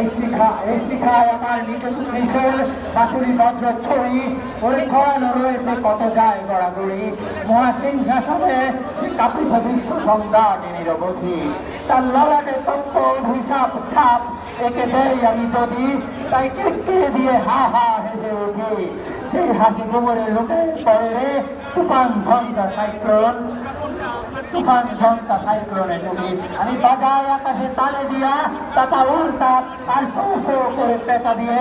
এই শিখা, এই শিখায় আমার নিজের কিশোর বাসুরি বজ্র ছড়ি। ওরে ছড়ানো রয়েছে কত যায় গড়াগড়ি। মহাসিংহাসনে সে কাপিত বিশ্ব সম্রাট নিরবধি। তার ললাটে তত্ত্ব অভিশাপ ছাপ একে দেই আমি যদি, তাই কেটে দিয়ে হা হা হেসে উঠি। সেই হাসি গোবরের লোকে পরে রে তুফান ঝঞ্ঝা সাইক্লোন। তুফান ঝঞ্ঝা সাইক্লোনে ডুবি আমি বাজার আকাশে তালে দিয়া তাতা উল্টা আর শো করে পেঁচা দিয়ে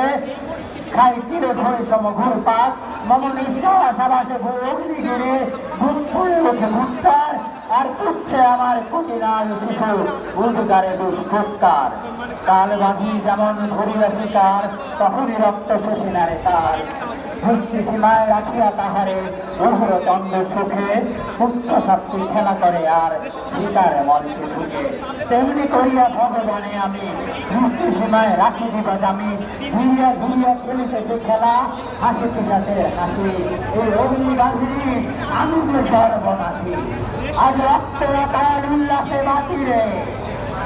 খাই চিরে ঘরে সম ঘুরপাক, মম নিঃশ্বাস আবাসে অগ্নি গিরে ভূত ফুলে ওঠে ভুট্টার আর পুচ্ছে আমার কুটিনার শিশু, উদ্গারে দুষ্ফুটকার কাল বাঁধি যেমন ঘুরিয়া শিকার, তখনই রক্ত শোষিনারে তার। ভস্তি সীমায় রাখিয়া তাহারে অহুর দণ্ড সুখে উচ্চ শক্তি খেলা করে আর শিকার মঞ্চে ঢুকে। তেমনি করিয়া ভগবানে আমি ভস্তি সীমায় রাখি দিব জামি। ঘুরিয়া ঘুরিয়া খেলিতেছে খেলা, হাসি পিসাতে হাসি। এই অগ্নি বাঁধি আমি যে সর্বনাশী। আজ রক্ত উল্লাসে মম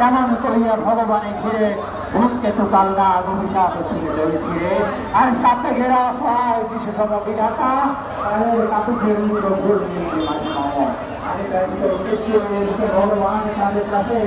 তেমন করিয়া ভগবানের ঘিরে ভূতকেতু কাল্লা অভিশাপ ছিঁড়ে ধরেছিলে আর সাথে ঘেরা অসহায় শিশু সব বিধাতা কাপুছে রুদ্র ভুল নিয়ে ভগবান তাদের কাছে